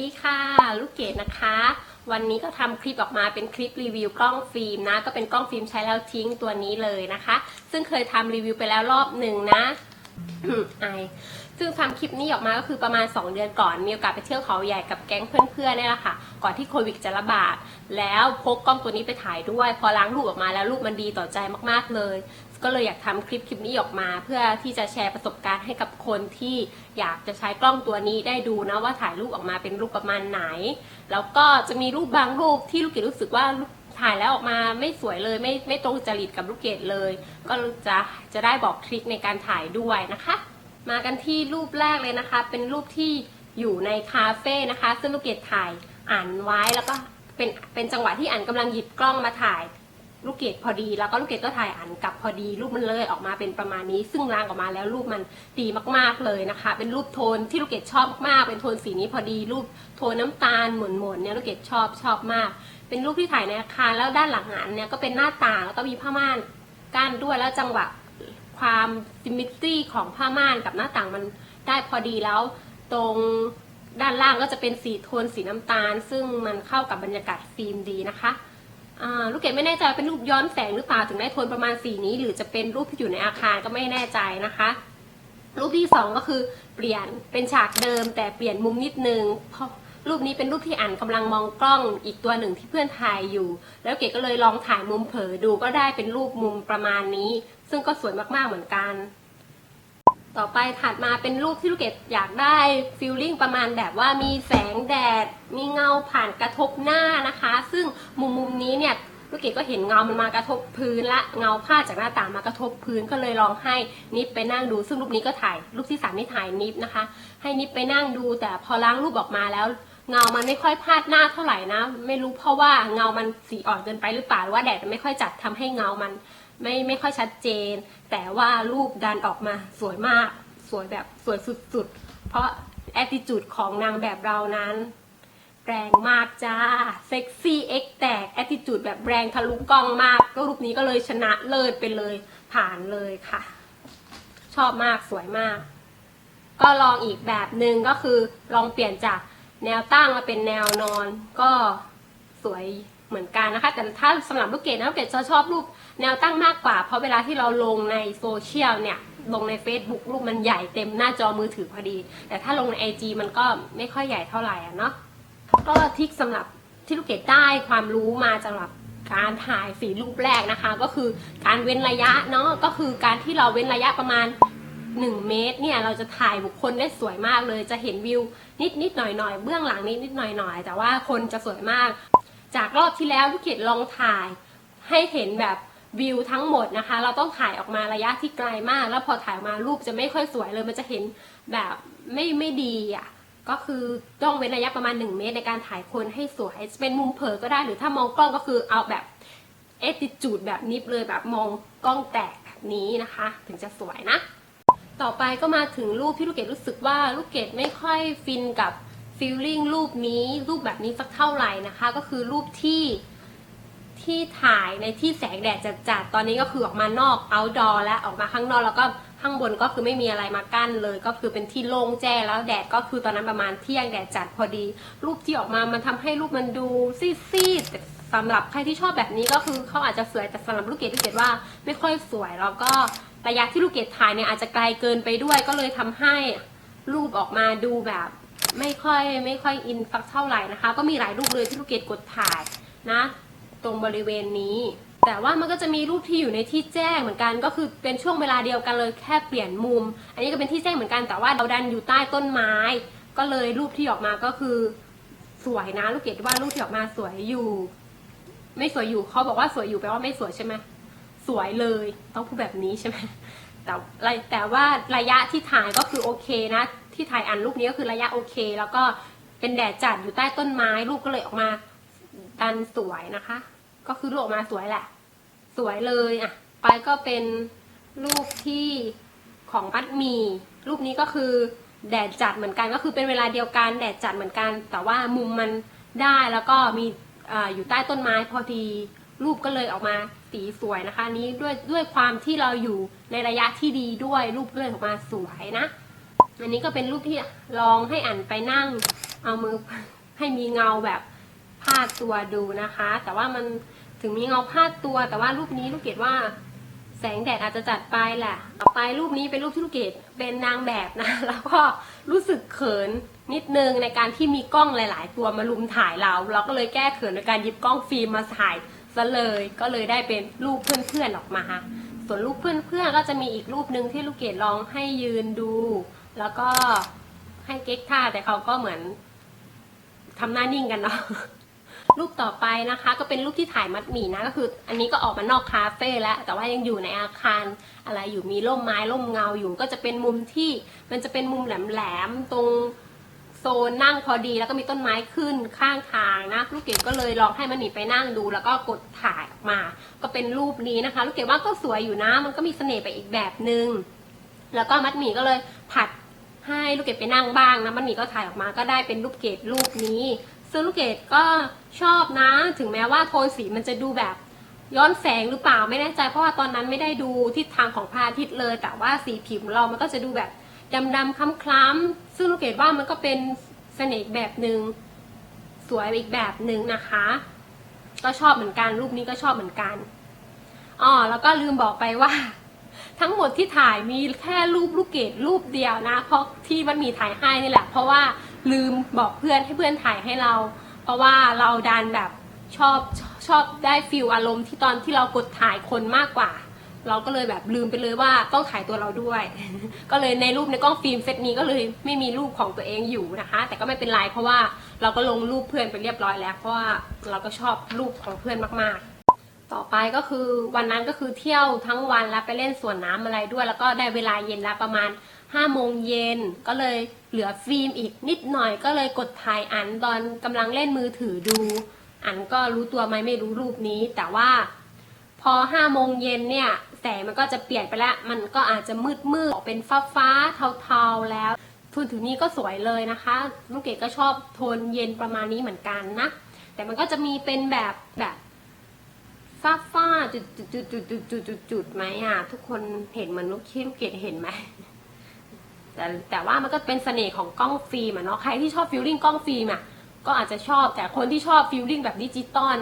ดีค่ะ ลูกเกดนะคะ วันนี้ก็ทำคลิปออกมาเป็นคลิปรีวิวกล้องฟิล์มนะ ก็เป็นกล้องฟิล์มใช้แล้วทิ้งตัวนี้เลยนะคะ ซึ่งเคยทำรีวิวไปแล้วรอบหนึ่งนะไอซึ่งทำคลิปนี้ออกมาก็คือประมาณ 2 เดือนก่อน มีโอกาสไปเที่ยวเขาใหญ่กับแก๊งเพื่อนๆเนี่ยแหละค่ะ ก่อนที่โควิดจะระบาด แล้วพกกล้องตัวนี้ไปถ่ายด้วย พอล้างรูปออกมาแล้วรูปมันดีต่อใจมากๆเลย ก็เลยอยากทำคลิปคลิปนี้ออกมา เพื่อที่จะแชร์ประสบการณ์ให้กับคนที่อยากจะใช้กล้องตัวนี้ได้ดูนะว่าถ่ายรูปออกมาเป็นรูปประมาณไหน แล้วก็จะมีรูปบางรูปที่ลูกเกดรู้สึกว่าถ่ายแล้วออกมาไม่สวยเลยไม่ไม่ตรงจริตกับลูกเกดเลย ก็จะจะได้บอกทริคในการถ่ายด้วยนะคะ มากันที่รูปแรกเลยนะคะ เป็นรูปที่อยู่ในคาเฟ่นะคะซึ่งลูกเกดถ่ายอ่านไว้แล้วก็เป็นเป็นจังหวะที่อ่านกำลังหยิบกล้องมาถ่าย ลูกเกดพอดี แล้วก็ลูกเกดก็ถ่ายอ่านกลับพอดี รูปมันเลยออกมาเป็นประมาณนี้ ซึ่งล้างออกมาแล้วรูปมันดีมากๆเลยนะคะ เป็นรูปโทนที่ลูกเกดชอบมากเป็นโทนสีนี้พอดี รูปโทนน้ำตาลหม่นๆเนี่ยลูกเกดชอบชอบมาก เป็นรูปที่ถ่ายในอาคารแล้วด้านหลังหันเนี่ยก็เป็นหน้าต่างแล้วก็มีผ้าม่านกั้นด้วยแล้วจังหวะความซิมิตรีของผ้าม่านกับหน้าต่างมันได้พอดีแล้วตรงด้านล่างก็จะเป็นสีโทนสีน้ำตาล ซึ่งมันเข้ากับบรรยากาศฟิล์มดีนะคะ ลูกเกดไม่แน่ใจเป็นรูปย้อนแสงหรือเปล่าถึงได้โทนประมาณสีนี้ หรือจะเป็นรูปที่อยู่ในอาคารก็ไม่แน่ใจนะคะ รูปที่สองก็คือเปลี่ยนเป็นฉากเดิม แต่เปลี่ยนมุมนิดนึงเพราะรูปนี้เป็นรูปที่อ่านกำลังมองกล้องอีกตัวหนึ่งที่เพื่อนถ่ายอยู่ แล้วเกดก็เลยลองถ่ายมุมเผลอดูก็ได้เป็นรูปมุมประมาณนี้ ซึ่งก็สวยมากๆเหมือนกัน ต่อไปถัดมาเป็นรูปที่ลูกเกดอยากได้ฟิลลิ่งประมาณแบบว่ามีแสงแดด มีเงาผ่านกระทบหน้านะคะ ซึ่งมุมมุมนี้เนี่ยลูกเกดก็เห็นเงามันมากระทบพื้นละเงาผ้าจากหน้าต่างมากระทบพื้นก็เลยลองให้นิฟไปนั่งดู ซึ่งรูปนี้ก็ถ่ายรูปที่สามนี่ถ่ายนิฟนะคะ ให้นิฟไปนั่งดู แต่พอล้างรูปออกมาแล้ว เงามันไม่ค่อยพาดหน้าเท่าไหร่นะ ไม่รู้เพราะว่าเงามันสีอ่อนเกินไปหรือเปล่าหรือว่าแดดมันไม่ค่อยจัดทำให้เงามัน ไม่ไม่ค่อยชัดเจน แต่ว่ารูปดันออกมาสวยมาก สวยแบบสวยสุดๆ เพราะแอติจูดของนางแบบเรานั้น แรงมากจ้า เซ็กซี่เอ็กแตกแอติจูดแบบแรงทะลุกล้องมาก ก็รูปนี้ก็เลยชนะเลิศไปเลยผ่านเลยค่ะ ชอบมากสวยมาก ก็ลองอีกแบบหนึ่งก็คือลองเปลี่ยนจากแนวตั้งมาเป็นแนวนอนก็สวยเหมือนกันนะคะ แต่ถ้าสำหรับลูกเกดนะลูกเกดจะชอบรูป แนวตั้งมากกว่า เพราะเวลาที่เราลงในโซเชียลเนี่ยลงใน Facebook รูปมันใหญ่เต็มหน้าจอมือถือพอดี แต่ถ้าลงใน IG มันก็ไม่ค่อยใหญ่เท่าไหร่อะเนาะก็ทริคสำหรับที่ลูกเกดได้ความรู้มาสำหรับการถ่ายสีรูปแรกนะคะ ก็คือการเว้นระยะเนาะก็คือการที่เราเว้นระยะประมาณ 1 เมตรเนี่ยเราจะถ่ายบุคคลได้สวยมากเลย จะเห็นวิวนิดนิดหน่อยหน่อยเบื้องหลังนิดนิดหน่อยหน่อยแต่ว่าคนจะสวยมาก จากรอบที่แล้วลูกเกดลองถ่ายให้เห็นแบบ วิวทั้งหมดนะคะ เราต้องถ่ายออกมาระยะที่ไกลมาก แล้วพอถ่ายออกมารูปจะไม่ค่อยสวยเลยมันจะเห็นแบบไม่ไม่ดีอะก็คือต้องเว้นระยะประมาณ 1 เมตรในการถ่ายคนให้สวยเป็นมุมเผลอก็ได้หรือถ้ามองกล้องก็คือเอาแบบเอติจูดแบบนิบเลยแบบมองกล้องแตกแบบนี้นะคะ ถึงจะสวยนะ ต่อไปก็มาถึงรูปที่ลูกเกดรู้สึกว่าลูกเกดไม่ค่อยฟินกับฟีลลิ่งรูปนี้รูปแบบนี้สักเท่าไหร่นะคะ ก็คือรูปที่ ที่ถ่ายในที่แสงแดดจัดๆ ตอนนี้ก็คือออกมานอก outdoor แล้วออกมาข้างนอกแล้วก็ข้างบนก็คือไม่มีอะไรมากั้นเลย ก็คือเป็นที่โล่งแจ้งแล้วแดดก็คือตอนนั้นประมาณเที่ยงแดดจัดพอดี รูปที่ออกมามันทำให้รูปมันดูซีดๆแต่สำหรับใครที่ชอบแบบนี้ก็คือเขาอาจจะสวยแต่สำหรับลูกเกดลูกเกดว่าไม่ค่อยสวยแล้วก็ระยะที่ลูกเกดถ่ายเนี่ยอาจจะไกลเกินไปด้วย ก็เลยทำให้รูปออกมาดูแบบไม่ค่อยไม่ค่อยอินสักเท่าไหร่นะคะ ก็มีหลายรูปเลยที่ลูกเกดกดถ่ายนะ ตรงบริเวณนี้ แต่ว่ามันก็จะมีรูปที่อยู่ในที่แจ้งเหมือนกันก็คือเป็นช่วงเวลาเดียวกันเลยแค่เปลี่ยนมุม อันนี้ก็เป็นที่แจ้งเหมือนกันแต่ว่าเราดันอยู่ใต้ต้นไม้ ก็เลยรูปที่ออกมาก็คือสวยนะลูกเกดว่ารูปที่ออกมาสวยอยู่ ไม่สวยอยู่เขาบอกว่าสวยอยู่แปลว่าไม่สวยใช่ไหมสวยเลยต้องพูดแบบนี้ใช่ไหมแต่แต่ว่าระยะที่ถ่ายก็คือโอเคนะ ที่ถ่ายอันรูปนี้ก็คือระยะโอเค แล้วก็เป็นแดดจัดอยู่ใต้ต้นไม้รูปก็เลยออกมา ดันสวยนะคะ ก็คือรูปออกมาสวยแหละ สวยเลยอะ ไปก็เป็นรูปที่ของปัดมีรูปนี้ก็คือแดดจัดเหมือนกันก็คือเป็นเวลาเดียวกันแดดจัดเหมือนกัน แต่ว่ามุมมันได้แล้วก็มีออยู่ใต้ต้นไม้พอดีรูปก็เลยออกมาสีสวยนะคะ นี้ด้วยด้วยความที่เราอยู่ในระยะที่ดีด้วยรูปเลยออกมาสวยนะ อันนี้ก็เป็นรูปที่ลองให้อ่านไปนั่ง เอามือให้มีเงาแบบ พาดตัวดูนะคะ แต่ว่ามันถึงมีเงาพาดตัว แต่ว่ารูปนี้ลูกเกดว่าแสงแดดอาจจะจัดไปแหละต่อไปรูปนี้เป็นรูปที่ลูกเกดเป็นนางแบบนะ แล้วก็รู้สึกเขินนิดนึงในการที่มีกล้องหลาย ๆ ตัวมาลุมถ่ายเรา เราก็เลยแก้เขินโดยการหยิบกล้องฟิล์มมาถ่ายซะเลย ก็เลยได้เป็นรูปเพื่อนๆออกมาส่วนรูปเพื่อนๆก็จะมีอีกรูปหนึ่งที่ลูกเกดลองให้ยืนดู แล้วก็ให้เก๊กท่าแต่เขาก็เหมือนทำหน้านิ่งกันเนาะ รูปต่อไปนะคะ ก็เป็นรูปที่ถ่ายมัดหมี่นะก็คือ อันนี้ก็ออกมานอกคาเฟ่แล้ว แต่ว่ายังอยู่ในอาคารอะไรอยู่มีร่มไม้ร่มเงาอยู่ก็จะเป็นมุมที่มันจะเป็นมุมแหลมๆตรงโซนนั่งพอดีแล้วก็มีต้นไม้ขึ้นข้างทางนะลูกเกดก็เลยลองให้มันหนีไปนั่งดู แล้วก็กดถ่ายออกมา ก็เป็นรูปนี้นะคะ ลูกเกดว่าก็สวยอยู่นะ มันก็มีเสน่ห์ไปอีกแบบหนึงแล้วก็มัดหมี่ก็เลยผัดให้ลูกเกดไปนั่งบ้างนะมัดหมี่ก็ถ่ายออกมาก็ได้เป็นรูปเกดรูปนี้ ซึ่งลูกเกดก็ชอบนะ ถึงแม้ว่าโทนสีมันจะดูแบบย้อนแสงหรือเปล่าไม่แน่ใจ เพราะว่าตอนนั้นไม่ได้ดูทิศทางของพระอาทิตย์เลย แต่ว่าสีผิวของเรามันก็จะดูแบบดำๆคล้ำๆซึ่งลูกเกดว่ามันก็เป็นเสน่ห์แบบหนึ่งสวยอีกแบบหนึ่งนะคะ ก็ชอบเหมือนกันรูปนี้ก็ชอบเหมือนกันอ๋อแล้วก็ลืมบอกไปว่า ทั้งหมดที่ถ่ายมีแค่รูปลูกเกดรูปเดียวนะ เพราะที่มันมีถ่ายให้นี่แหละ เพราะว่า ลืมบอกเพื่อนให้เพื่อนถ่ายให้เรา เพราะว่าเราดันแบบชอบชอบได้ฟิลอารมณ์ที่ตอนที่เรากดถ่ายคนมากกว่า เราก็เลยแบบลืมไปเลยว่าต้องถ่ายตัวเราด้วย ก็เลยในรูปในกล้องฟิล์มเซตนี้ก็เลยไม่มีรูปของตัวเองอยู่นะคะ แต่ก็ไม่เป็นไรเพราะว่าเราก็ลงรูปเพื่อนไปเรียบร้อยแล้ว เพราะว่าเราก็ชอบรูปของเพื่อนมากๆต่อไปก็คือวันนั้นก็คือเที่ยวทั้งวันแล้วไปเล่นสวนน้ำอะไรด้วย แล้วก็ได้เวลาเย็นแล้วประมาณ ห้าโมงเย็นก็เลยเหลือฟิล์มอีกนิดหน่อยก็เลยกดถ่ายอันตอนกำลังเล่นมือถือดู อันก็รู้ตัวไหมไม่รู้รูปนี้ แต่ว่าพอห้าโมงเย็นเนี่ยแสงมันก็จะเปลี่ยนไปแล้ว มันก็อาจจะมืดมืดเป็นฟ้าฟ้าเทาๆแล้วทุนถึงนี้ก็สวยเลยนะคะลูกเกดก็ชอบโทนเย็นประมาณนี้เหมือนกันนะ แต่มันก็จะมีเป็นแบบแบบฟ้าฟ้าจุดจุดจุดจุดจุดจุดจุดไหมอะ ทุกคนเห็นเหมือนลูกคิดลูกเกดเห็นไหม แต่แต่ว่ามันก็เป็นเสน่ห์ของกล้องฟิล์มอะเนาะใครที่ชอบฟิลลิ่งกล้องฟิล์มอะก็อาจจะชอบแต่คนที่ชอบฟิลลิ่งแบบดิจิตอล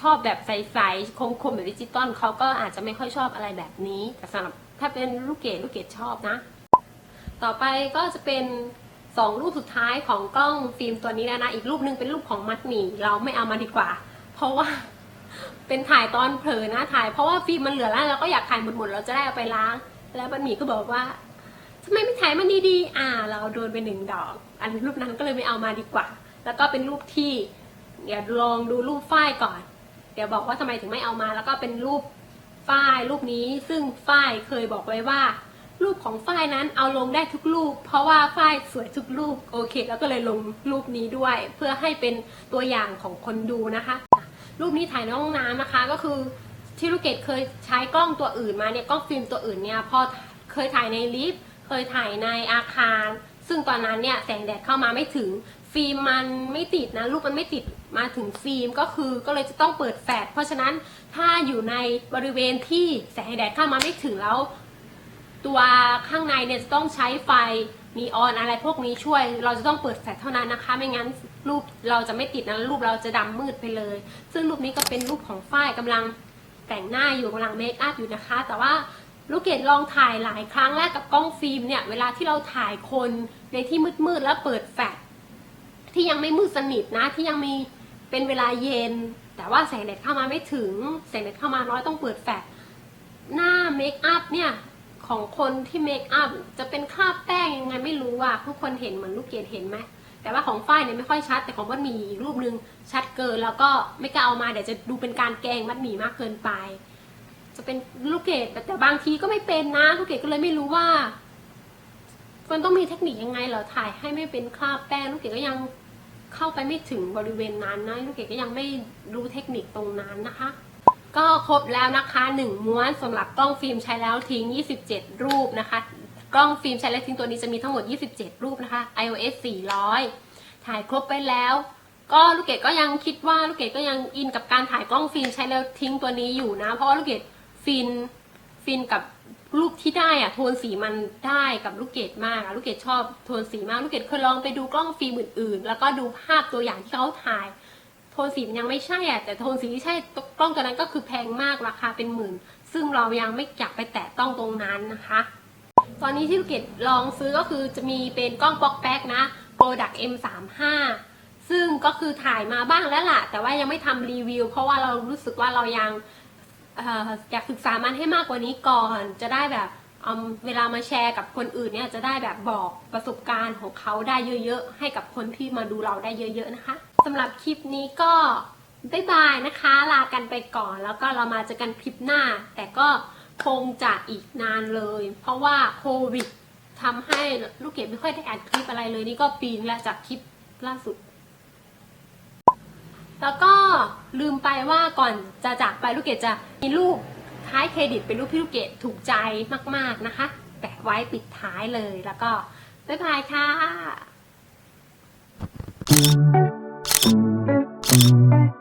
ชอบแบบใสๆคมๆแบบดิจิตอลเขาก็อาจจะไม่ค่อยชอบอะไรแบบนี้ แต่สำหรับถ้าเป็นลูกเกดลูกเกดชอบนะ ต่อไปก็จะเป็นสองรูปสุดท้ายของกล้องฟิล์มตัวนี้แล้วนะอีกรูปหนึงเป็นรูปของมัดหมี่เราไม่เอามาดีกว่า เพราะว่าเป็นถ่ายตอนเผลอนะถ่ายเพราะว่าฟิล์มมันเหลือแล้วเราก็อยากถ่ายหมดๆเราจะได้เอาไปล้าง แล้วมัดหมี่ก็บอกว่า ทำไมไม่ถ่ายมันดีๆ อ่า เราโดนไปหนึ่งดอก อันรูปนั้นก็เลยไม่เอามาดีกว่า แล้วก็เป็นรูปที่ เดี๋ยวลองดูรูปฝ้ายก่อน เดี๋ยวบอกว่าทำไมถึงไม่เอามา แล้วก็เป็นรูปฝ้ายรูปนี้ ซึ่งฝ้ายเคยบอกไว้ว่า รูปของฝ้ายนั้นเอาลงได้ทุกรูป เพราะว่าฝ้ายสวยทุกรูป โอเค แล้วก็เลยลงรูปนี้ด้วย เพื่อให้เป็นตัวอย่างของคนดูนะคะ รูปนี้ถ่ายในห้องน้ำนะคะ ก็คือที่ลูกเกดเคยใช้กล้องตัวอื่นมาเนี่ยกล้องฟิล์มตัวอื่นเนี่ยพอเคยถ่ายในลิฟต์ เคยถ่ายในอาคาร ซึ่งตอนนั้นเนี่ยแสงแดดเข้ามาไม่ถึง ฟิล์มมันไม่ติดนะรูปมันไม่ติดมาถึงฟิล์มก็คือก็เลยจะต้องเปิดแฟลชเพราะฉะนั้นถ้าอยู่ในบริเวณที่แสงแดดเข้ามาไม่ถึงแล้ว ตัวข้างในเนี่ยจะต้องใช้ไฟนีออนอะไรพวกนี้ช่วย เราจะต้องเปิดแฟลชเท่านั้นนะคะ ไม่งั้นรูปเราจะไม่ติดนะรูปเราจะดำมืดไปเลย ซึ่งรูปนี้ก็เป็นรูปของฝ้ายกำลังแต่งหน้าอยู่กำลังเมคอัพอยู่นะคะ แต่ว่า ลูกเกดลองถ่ายหลายครั้งแรกกับกล้องฟิล์มเนี่ยเวลาที่เราถ่ายคนในที่มืดๆแล้วเปิดแฟลชที่ยังไม่มืดสนิทนะที่ยังมีเป็นเวลาเย็น แต่ว่าแสงแดดเข้ามาไม่ถึงแสงแดดเข้ามาน้อยต้องเปิดแฟลชหน้าเมคอัพเนี่ยของคนที่เมคอัพจะเป็นคราบแป้งยังไงไม่รู้อะทุกคนเห็นเหมือนลูกเกดเห็นไหมแต่ว่าของฝ้ายเนี่ยไม่ค่อยชัด แต่ของมัดหมี่อีกรูปนึงชัดเกินแล้วก็ไม่กล้าเอามาเดี๋ยวจะดูเป็นการแกงมัดหมี่มากเกินไป จะเป็นลูกเกดแต่แต่บางทีก็ไม่เป็นนะ ลูกเกดก็เลยไม่รู้ว่า มันต้องมีเทคนิคยังไงเหรอถ่ายให้ไม่เป็นคราบแป้งลูกเกดก็ยังเข้าไปไม่ถึงบริเวณนั้นนะลูกเกดก็ยังไม่รู้เทคนิคตรงนั้นนะคะ ก็ครบแล้วนะคะ1ม้วนสำหรับกล้องฟิล์มใช้แล้วทิ้ง 27 รูปนะคะ กล้องฟิล์มใช้แล้วทิ้งตัวนี้จะมีทั้งหมด 27 รูปนะคะ iOS 400 ถ่ายครบไปแล้วก็ลูกเกดก็ยังคิดว่าลูกเกดก็ยังอินกับการถ่ายกล้องฟิล์มใช้แล้วทิ้งตัวนี้อยู่นะ เพราะว่าลูกเกด ฟินฟินกับรูปที่ได้อะโทนสีมันได้กับลูกเกดมากอะลูกเกดชอบโทนสีมากลูกเกดเคยลองไปดูกล้องฟิล์มอื่นๆ แล้วก็ดูภาพตัวอย่างที่เขาถ่าย โทนสีมันยังไม่ใช่อะแต่โทนสีที่ใช่กล้องตัวนั้นก็คือแพงมากราคาเป็นหมื่น ซึ่งเรายังไม่อยากไปแตะต้องตรงนั้นนะคะ ตอนนี้ที่ลูกเกดลองซื้อก็คือจะมีเป็นกล้องป๊อกแป๊กนะ Product M35 ซึ่งก็คือถ่ายมาบ้างแล้วล่ะ แต่ว่ายังไม่ทำรีวิว เพราะว่าเรารู้สึกว่าเรายัง อยากศึกษามันให้มากกว่านี้ก่อน จะได้แบบเอาเวลามาแชร์กับคนอื่นเนี่ยจะได้แบบบอกประสบการณ์ของเขาได้เยอะๆ ให้กับคนที่มาดูเราได้เยอะๆนะคะสำหรับคลิปนี้ก็บ๊ายบายนะคะ ลากันไปก่อนแล้วก็เรามาเจอกันคลิปหน้า แต่ก็คงจะอีกนานเลย เพราะว่าโควิดทำให้ลูกเกดไม่ค่อยได้อ่านคลิปอะไรเลยนี่ก็ปีนแล้วจากคลิปล่าสุด แล้วก็ลืมไปว่าก่อนจะจากไปลูกเกดจะมีรูปท้ายเครดิตเป็นรูปพี่ลูกเกดถูกใจมากๆนะคะแปะไว้ปิดท้ายเลยแล้วก็บ๊ายบายค่ะ Thank you.